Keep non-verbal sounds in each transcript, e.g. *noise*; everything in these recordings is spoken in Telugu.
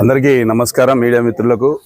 అందరికీ నమస్కారం మీడియా మిత్రులకు.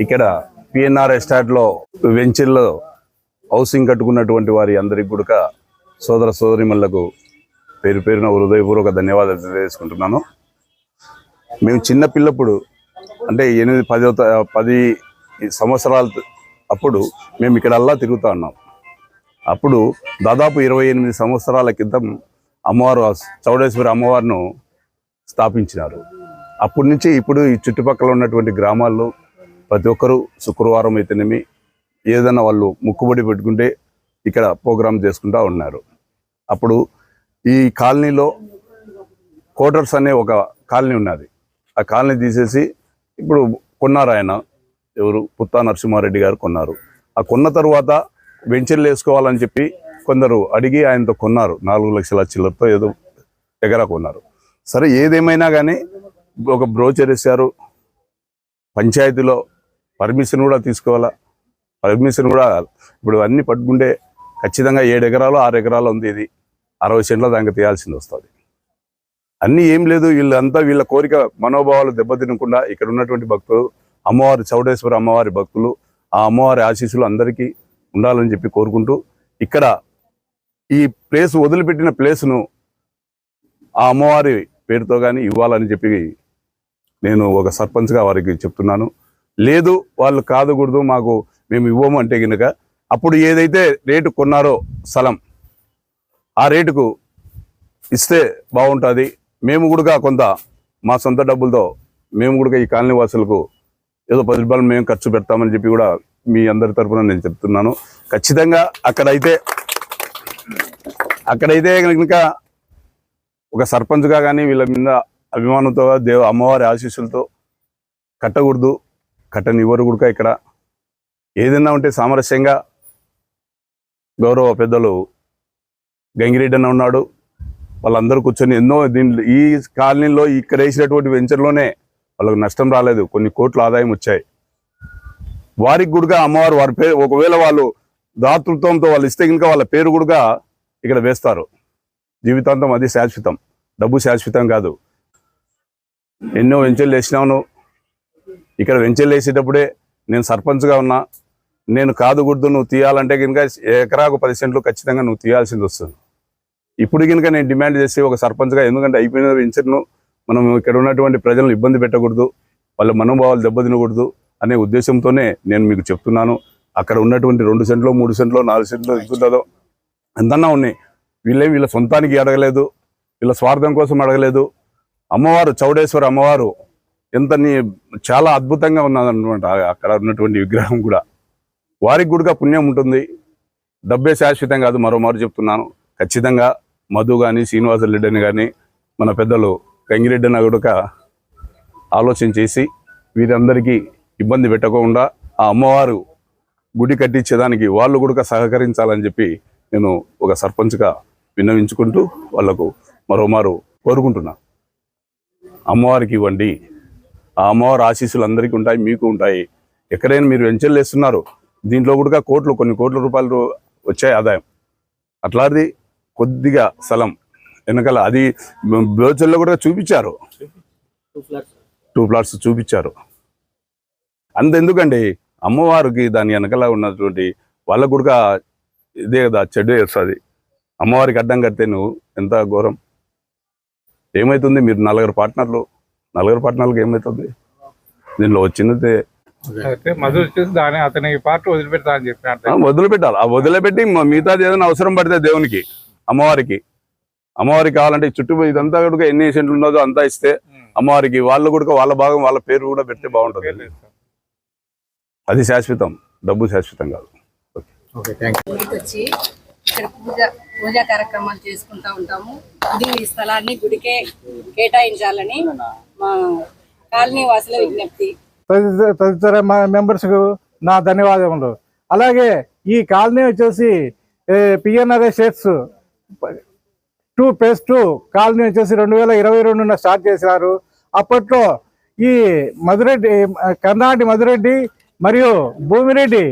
ఇక్కడ పిఎన్ఆర్ ఎస్టాట్లో వెంచర్లో హౌసింగ్ కట్టుకున్నటువంటి వారి అందరికి కూడా సోదర సోదరిమల్లకు పేరు పేరున హృదయపూర్వక ధన్యవాదాలు తెలియజేసుకుంటున్నాను. మేము చిన్న పిల్లప్పుడు అంటే ఎనిమిది పదో త- పది సంవత్సరాల అప్పుడు మేము ఇక్కడ అల్లా తిరుగుతూ ఉన్నాం. అప్పుడు దాదాపు ఇరవై ఎనిమిది సంవత్సరాల క్రితం అమ్మవారు చౌడేశ్వరి అమ్మవారిను స్థాపించినారు. అప్పటి నుంచి ఇప్పుడు ఈ చుట్టుపక్కల ఉన్నటువంటి గ్రామాల్లో ప్రతి ఒక్కరూ శుక్రవారం అయితేనేమి ఏదైనా వాళ్ళు ముక్కుబడి పెట్టుకుంటే ఇక్కడ ప్రోగ్రామ్ చేసుకుంటూ ఉన్నారు. అప్పుడు ఈ కాలనీలో కోటర్స్ అనే ఒక కాలనీ ఉన్నది. ఆ కాలనీ తీసేసి ఇప్పుడు కొన్నారు ఆయన. ఎవరు? పుత్తా నరసింహారెడ్డి గారు కొన్నారు. ఆ కొన్న తర్వాత వెంచర్లు వేసుకోవాలని చెప్పి కొందరు అడిగి ఆయనతో కొన్నారు. నాలుగు లక్షల చిల్లరతో ఏదో ఎగరా కొన్నారు. సరే ఏదేమైనా కానీ ఒక బ్రోచర్ ఇస్తారు పంచాయతీలో పర్మిషన్ కూడా తీసుకోవాలా? పర్మిషన్ కూడా ఇప్పుడు అన్ని పట్టుకుంటే ఖచ్చితంగా ఏడు ఎకరాలు ఆరు ఎకరాలు ఉంది ఇది. అరవై సెంట్ల దానికి తీయాల్సింది వస్తుంది. అన్నీ ఏం లేదు వీళ్ళంతా వీళ్ళ కోరిక మనోభావాలు దెబ్బతినకుండా ఇక్కడ ఉన్నటువంటి భక్తులు అమ్మవారి చౌడేశ్వర అమ్మవారి భక్తులు ఆ అమ్మవారి ఆశీస్సులు అందరికీ ఉండాలని చెప్పి కోరుకుంటూ ఇక్కడ ఈ ప్లేస్ వదిలిపెట్టిన ప్లేస్ను ఆ అమ్మవారి పేరుతో కానీ ఇవ్వాలని చెప్పి నేను ఒక సర్పంచ్గా వారికి చెప్తున్నాను. లేదు వాళ్ళు కాదుకూడదు మాకు మేము ఇవ్వము అంటే కనుక అప్పుడు ఏదైతే రేటు కొన్నారో స్థలం ఆ రేటుకు ఇస్తే బాగుంటుంది. మేము కూడా కొంత మా సొంత డబ్బులతో మేము కూడా ఈ కాలనీ వాసులకు ఏదో పది రూపాయలు మేము ఖర్చు పెడతామని చెప్పి కూడా మీ అందరి తరఫున నేను చెప్తున్నాను. ఖచ్చితంగా అక్కడైతే అక్కడైతే కనుక ఒక సర్పంచ్గా కానీ వీళ్ళ మీద అభిమానంతో దేవ అమ్మవారి ఆశీస్సులతో కట్టకూడదు కట్టనివ్వరు కూడా ఇక్కడ. ఏదైనా ఉంటే సామరస్యంగా గౌరవ పెద్దలు గంగిరెడ్డి ఉన్నాడు. వాళ్ళందరూ కూర్చొని ఎన్నో దీంట్లో ఈ కాలనీలో ఇక్కడ వేసినటువంటి వెంచర్లోనే వాళ్ళకు నష్టం రాలేదు. కొన్ని కోట్ల ఆదాయం వచ్చాయి. వారికి కూడా అమ్మవారు వారి పేరు ఒకవేళ వాళ్ళు దాతృత్వంతో వాళ్ళు ఇస్తే కనుక వాళ్ళ పేరు కూడా ఇక్కడ వేస్తారు. జీవితాంతం అది శాశ్వతం. డబ్బు శాశ్వతం కాదు. ఎన్నో వెంచర్లు వేసినాను ఇక్కడ వెంచర్లు వేసేటప్పుడే నేను సర్పంచ్గా ఉన్నా. నేను కాదు గుర్తు నువ్వు తీయాలంటే కనుక ఎకరాకు పది సెంట్లు ఖచ్చితంగా నువ్వు తీయాల్సింది వస్తుంది. ఇప్పుడు కనుక నేను డిమాండ్ చేసి ఒక సర్పంచ్గా ఎందుకంటే అయిపోయిన వెంచర్ను మనం ఇక్కడ ఉన్నటువంటి ప్రజలను ఇబ్బంది పెట్టకూడదు. వాళ్ళ మనోభావాలు దెబ్బతినకూడదు అనే ఉద్దేశంతోనే నేను మీకు చెప్తున్నాను. అక్కడ ఉన్నటువంటి రెండు సెంట్లో మూడు సెంట్లో నాలుగు సెంట్లో ఎంతుంటుందో ఎంతన్నా ఉన్నాయి. వీళ్ళే వీళ్ళ సొంతానికి అడగలేదు వీళ్ళ స్వార్థం కోసం అడగలేదు. అమ్మవారు చౌడేశ్వర అమ్మవారు ఎంతని చాలా అద్భుతంగా ఉన్నదనమాట అక్కడ ఉన్నటువంటి విగ్రహం కూడా. వారికి కూడా పుణ్యం ఉంటుంది. డబ్బే శాశ్వతం కాదు మరోమారు చెప్తున్నాను. ఖచ్చితంగా మధు కానీ శ్రీనివాసరెడ్డి అని కానీ మన పెద్దలు కంగిరెడ్డిన కూడా ఆలోచన చేసి వీరందరికీ ఇబ్బంది పెట్టకుండా ఆ అమ్మవారు గుడి కట్టించేదానికి వాళ్ళు కూడా సహకరించాలని చెప్పి నేను ఒక సర్పంచ్గా విన్నవించుకుంటూ వాళ్ళకు మరోమారు కోరుకుంటున్నా. అమ్మవారికి ఇవ్వండి. ఆ అమ్మవారి ఆశీస్సులు అందరికీ ఉంటాయి మీకు ఉంటాయి. ఎక్కడైనా మీరు వెంచర్లు వేస్తున్నారు దీంట్లో కూడా కోట్లు కొన్ని కోట్ల రూపాయలు వచ్చాయి ఆదాయం. అట్లాంటిది కొద్దిగా స్థలం వెనకాల అది బ్రోచర్లో కూడా చూపించారు. టూ ప్లాట్స్ చూపించారు. అంత ఎందుకండి అమ్మవారికి దాని వెనకాల ఉన్నటువంటి వాళ్ళకు కూడా ఇదే కదా చెడు వేస్తుంది అమ్మవారికి అడ్డం కడితే నువ్వు ఎంత ఘోరం? ఏమవుతుంది మీరు నలుగురు పార్ట్నర్లు నలుగురు పార్ట్నర్లకు ఏమవుతుంది దీనిలో వచ్చేసి దాని అతని పార్ట్ వదిలిపెడతా అని చెప్పినట్టు వదిలిపెట్టాలి. ఆ వదిలిపెట్టి మిగతాది ఏదైనా అవసరం పడితే దేవునికి అమ్మవారికి. అమ్మవారికి కావాలంటే చుట్టూ ఇదంతా కూడా ఎన్ని సెంట్లు ఉన్నదో అంతా ఇస్తే అమ్మవారికి వాళ్ళు కూడా వాళ్ళ భాగం వాళ్ళ పేరు కూడా పెడితే బాగుంటుంది. అది శాశ్వతం డబ్బు శాశ్వతం కాదు. ఓకే థ్యాంక్ వచ్చి ఇక్కడ పూజ పూజా కార్యక్రమాలు చేసుకుంటా ఉంటాము. ఇది ఈ స్థలాన్ని గుడికే కేటాయించాలని మా కాలనీ వాసుల విజ్ఞప్తి. తదితర తదితర మెంబర్స్కు నా ధన్యవాదములు. అలాగే ఈ కాలనీ వచ్చేసి PNRA estates two plus two colony వచ్చేసి రెండు వేల ఇరవై రెండున స్టార్ట్ చేశారు అప్పట్లో ఈ మధురెడ్డి కర్ణాటి మధురెడ్డి మరియు భూమిరెడ్డి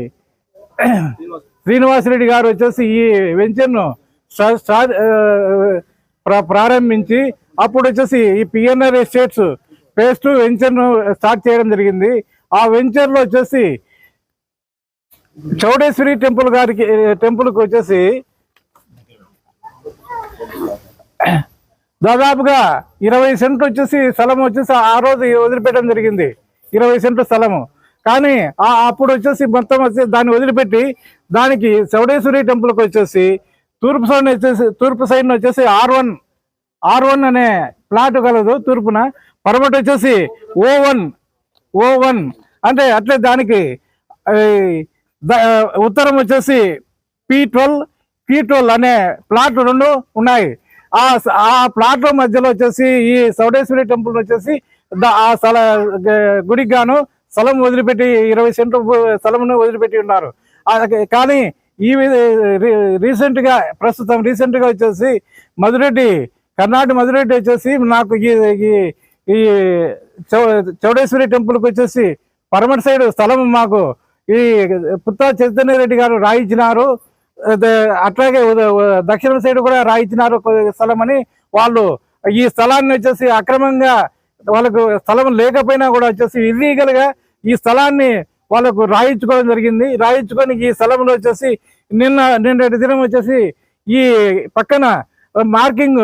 శ్రీనివాసరెడ్డి గారు వచ్చేసి ఈ వెంచర్ను ప్రారంభించి అప్పుడు వచ్చేసి ఈ పిఎన్ఆర్ ఎస్టేట్స్ ఫేజ్ టూ వెంచర్ను స్టార్ట్ చేయడం జరిగింది. ఆ వెంచర్లో వచ్చేసి చౌడేశ్వరి టెంపుల్ గారికి టెంపుల్కి వచ్చేసి దాదాపుగా ఇరవై సెంట్లు వచ్చేసి స్థలం వచ్చేసి ఆ రోజు వదిలిపెట్టడం జరిగింది. ఇరవై సెంట్ల స్థలము. కానీ ఆ అప్పుడు వచ్చేసి మొత్తం వచ్చి దాన్ని వదిలిపెట్టి దానికి చౌడేశ్వరి టెంపుల్కి వచ్చేసి తూర్పు సైడ్ వచ్చేసి తూర్పు సైడ్ వచ్చేసి ఆర్ వన్ ఆర్ వన్ అనే ప్లాట్ కలదు తూర్పున. పరమట వచ్చేసి ఓ వన్ ఓ వన్. అంటే అట్లే దానికి ద- ఉత్తరం వచ్చేసి పి ట్వెల్వ్ పి ట్వెల్వ్ అనే ప్లాట్ రెండు ఉన్నాయి. ఆ ఆ ప్లాట్ల మధ్యలో వచ్చేసి ఈ చౌడేశ్వరి టెంపుల్ వచ్చేసి ఆ స్థల గుడికి గాను స్థలం వదిలిపెట్టి ఇరవై సెంట్లు స్థలమును వదిలిపెట్టి ఉన్నారు. కానీ ఈ రీసెంట్గా రీ- ప్రస్తుతం రీసెంట్గా వచ్చేసి మధురెడ్డి కర్ణాటక మధురెడ్డి వచ్చేసి నాకు ఈ ఈ- చౌ- చౌడేశ్వరి టెంపుల్కి వచ్చేసి పరమటి సైడ్ స్థలం మాకు ఈ పుత్తా చైతన్య రెడ్డి గారు రాయించినారు అట్లాగే దక్షిణ సైడ్ కూడా రాయించినారు స్థలం అని వాళ్ళు ఈ స్థలాన్ని వచ్చేసి అక్రమంగా వాళ్ళకు స్థలం లేకపోయినా కూడా వచ్చేసి ఇల్లీగల్గా ఈ స్థలాన్ని వాళ్ళకు రాయించుకోవడం జరిగింది. రాయించుకొని ఈ స్థలంలో వచ్చేసి నిన్న నిన్నటి దినం వచ్చేసి ఈ పక్కన మార్కింగ్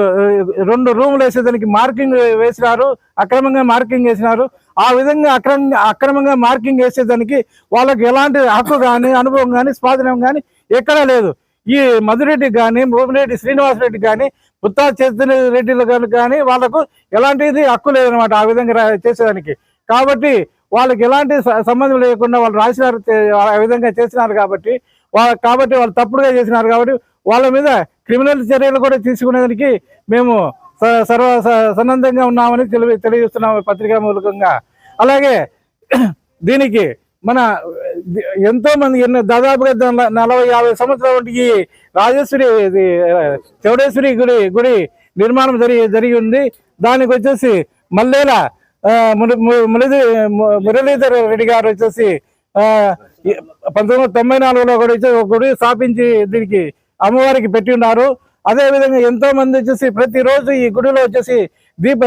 రెండు రూములు వేసేదానికి మార్కింగ్ వేసినారు అక్రమంగా మార్కింగ్ వేసినారు. ఆ విధంగా అక్రమ అక్రమంగా మార్కింగ్ వేసేదానికి వాళ్ళకి ఎలాంటి హక్కు కానీ అనుభవం కానీ స్వాధీనం కానీ ఎక్కడా లేదు. ఈ మధురెడ్డి కానీ భూమిరెడ్డి శ్రీనివాసరెడ్డి కానీ ఉత్తా చైతన్య రెడ్డిలు కానీ కానీ వాళ్ళకు ఎలాంటిది హక్కు లేదనమాట ఆ విధంగా రా- చేసేదానికి. కాబట్టి వాళ్ళకి ఎలాంటి సంబంధం లేకుండా వాళ్ళు రాసినారు ఆ విధంగా చేసినారు కాబట్టి వాళ్ళ కాబట్టి వాళ్ళు తప్పుడుగా చేసినారు కాబట్టి వాళ్ళ మీద క్రిమినల్ చర్యలు కూడా తీసుకునేదానికి మేము స- సర్వ స- సన్నద్ధంగా ఉన్నామని తెలియ తెలియజేస్తున్నాము పత్రికా మూలకంగా. అలాగే *clears throat* దీనికి మన ఎంతో మంది ఎన్నో దాదాపుగా నలభై యాభై సంవత్సరాల వంటి ఈ రాజేశ్వరి ఇది, చౌడేశ్వరి గుడి గుడి నిర్మాణం జరిగి జరిగి ఉంది. దానికి వచ్చేసి మల్లేల ఆ, మురళీ మురళీధర్ రెడ్డి గారు వచ్చేసి పంతొమ్మిది వందల తొంభై నాలుగులో కూడా వచ్చి ఒక గుడి స్థాపించి దీనికి అమ్మవారికి పెట్టి ఉన్నారు. అదేవిధంగా ఎంతో మంది వచ్చేసి ప్రతిరోజు ఈ గుడిలో వచ్చేసి దీప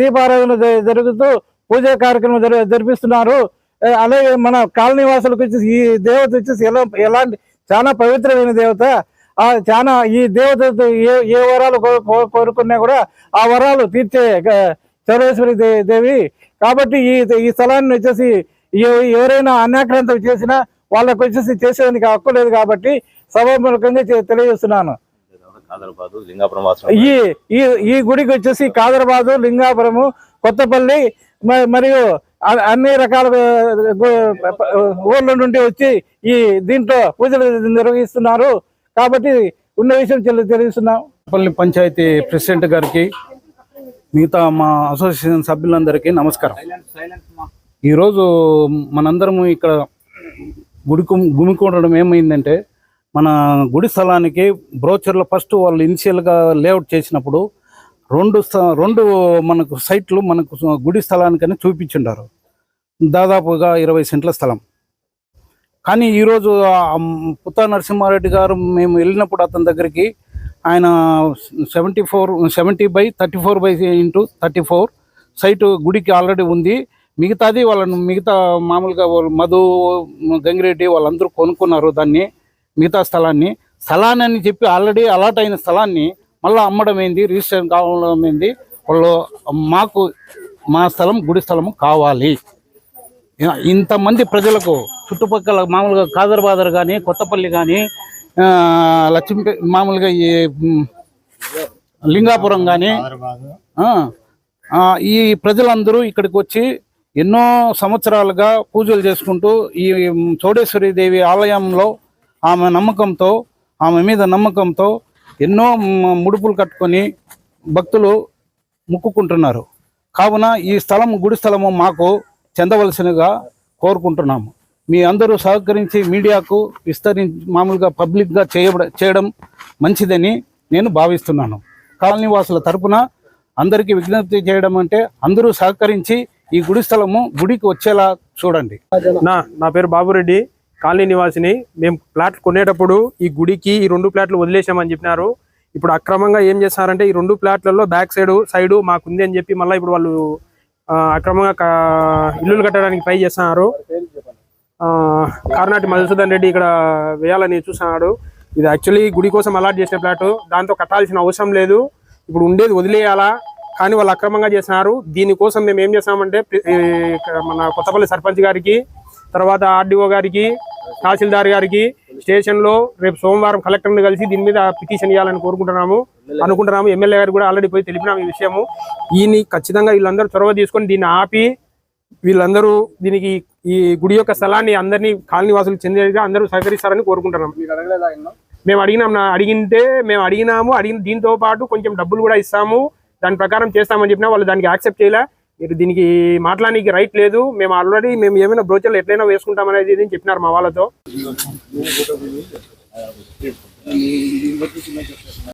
దీపారాధన జరుగుతూ పూజా కార్యక్రమం జరి- జరిపిస్తున్నారు. అలాగే మన కాలనీ వాసులకు వచ్చేసి ఈ దేవత వచ్చేసి ఎలా ఎలాంటి చాలా పవిత్రమైన దేవత. ఆ చాలా ఈ దేవతతో ఏ ఏ వరాలు కోరుకున్నా కూడా ఆ వరాలు తీర్చే దే- దేవి. కాబట్టి ఈ ఈ స్థలాన్ని వచ్చేసి ఎవ- ఎవరైనా అన్యాక్రాంతం చేసినా వాళ్ళకు వచ్చేసి చేసేదానికి హక్కు లేదు కాబట్టి సభాముఖంగా తెలియజేస్తున్నాను. ఈ ఈ గుడికి వచ్చేసి కాదరబాదు లింగాపురము కొత్తపల్లి మరియు అన్ని రకాల ఊర్ల నుండి వచ్చి ఈ దీంట్లో పూజలు నిర్వహిస్తున్నారు. కాబట్టి ఉన్న విషయం తెలియజేస్తున్నాం పల్లి పంచాయతీ ప్రెసిడెంట్ గారికి మిగతా మా అసోసియేషన్ సభ్యులందరికీ నమస్కారం. ఈరోజు మనందరము ఇక్కడ గుడి గుమికూడడం ఏమైందంటే మన గుడి స్థలానికి బ్రోచర్లో ఫస్ట్ వాళ్ళు ఇనిషియల్గా లేఅవుట్ చేసినప్పుడు రెండు రెండు మనకు సైట్లు మనకు గుడి స్థలానికని చూపించుండారు. దాదాపుగా ఇరవై సెంట్ల స్థలం. కానీ ఈరోజు ఆ పుత్తా నరసింహారెడ్డి గారు మేము వెళ్ళినప్పుడు అతని దగ్గరికి ఆయన seventy four seventy by thirty four by into thirty four site గుడికి ఆల్రెడీ ఉంది. మిగతాది వాళ్ళను మిగతా మామూలుగా వాళ్ళు మధు గంగిరెడ్డి వాళ్ళందరూ కొనుక్కున్నారు దాన్ని మిగతా స్థలాన్ని. స్థలాన్ని అని చెప్పి ఆల్రెడీ అలాట్ అయిన స్థలాన్ని మళ్ళీ అమ్మడం ఏంది? రిజిస్ట్రేషన్ కావడం ఏంది? వాళ్ళు మాకు మా స్థలం గుడి స్థలము కావాలి. ఇంతమంది ప్రజలకు చుట్టుపక్కల మామూలుగా కాదర్బాదర్ కానీ కొత్తపల్లి కానీ లక్ష్మీ మామూలుగా ఈ లింగాపురం కానీ ఈ ప్రజలందరూ ఇక్కడికి వచ్చి ఎన్నో సంవత్సరాలుగా పూజలు చేసుకుంటూ ఈ చౌడేశ్వరి దేవి ఆలయంలో ఆమె నమ్మకంతో ఆమె మీద నమ్మకంతో ఎన్నో ముడుపులు కట్టుకొని భక్తులు మొక్కుకుంటున్నారు. కావున ఈ స్థలం గుడి స్థలము మాకు చెందవలసినగా కోరుకుంటున్నాము. మీ అందరూ సహకరించి మీడియాకు విస్తరించి మామూలుగా పబ్లిక్గా చేయబడ చేయడం మంచిదని నేను భావిస్తున్నాను. కాలనీ వాసుల తరపున అందరికీ విజ్ఞప్తి చేయడం అంటే అందరూ సహకరించి ఈ గుడి స్థలము గుడికి వచ్చేలా చూడండి. నా నా పేరు బాబురెడ్డి. కాలనీ నివాసిని మేము ప్లాట్లు కొనేటప్పుడు ఈ గుడికి ఈ రెండు ప్లాట్లు వదిలేసామని చెప్పినారు. ఇప్పుడు అక్రమంగా ఏం చేస్తున్నారంటే ఈ రెండు ప్లాట్లలో బ్యాక్ సైడ్ సైడు మాకుంది అని చెప్పి మళ్ళీ ఇప్పుడు వాళ్ళు అక్రమంగా ఇల్లులు కట్టడానికి ట్రై చేస్తున్నారు. ఆ, కార్నాటి మధుసూదన్ రెడ్డి ఇక్కడ వేయాలని చూస్తున్నాడు. ఇది యాక్చువల్లీ గుడి కోసం అలాట్ చేసిన ప్లాట్. దాంతో కట్టాల్సిన అవసరం లేదు. ఇప్పుడు ఉండేది వదిలేయాలా? కానీ వాళ్ళు అక్రమంగా చేస్తున్నారు. దీనికోసం మేము ఏం చేస్తామంటే మన కొత్తపల్లి సర్పంచ్ గారికి తర్వాత ఆర్డీఓ గారికి తహసీల్దార్ గారికి స్టేషన్లో రేపు సోమవారం కలెక్టర్ని కలిసి దీని మీద పిటిషన్ ఇవ్వాలని కోరుకుంటున్నాము. అనుకుంటున్నాము. ఎమ్మెల్యే గారు కూడా ఆల్రెడీ పోయి తెలిపినాము ఈ విషయము. ఈయన్ని ఖచ్చితంగా వీళ్ళందరూ చొరవ తీసుకొని దీన్ని ఆపి వీళ్ళందరూ దీనికి ఈ గుడి యొక్క స్థలాన్ని అందరినీ కాలనీ వాసులకు చెందేట్టుగా అందరూ సహకరిస్తారని కోరుకుంటున్నాం మేము అడిగినాం అడిగింటే మేము అడిగినాము. అడిగిన దీంతో పాటు కొంచెం డబ్బులు కూడా ఇస్తాము. దాని ప్రకారం చేస్తామని చెప్పినా వాళ్ళు దానికి యాక్సెప్ట్ చేయలే. మీరు దీనికి మాట్లాడడానికి రైట్ లేదు. మేము ఆల్రెడీ మేము ఏమైనా బ్రోచర్లు ఎట్లయినా వేసుకుంటాం అనేది ఇది చెప్పినారు మా వాళ్ళతో.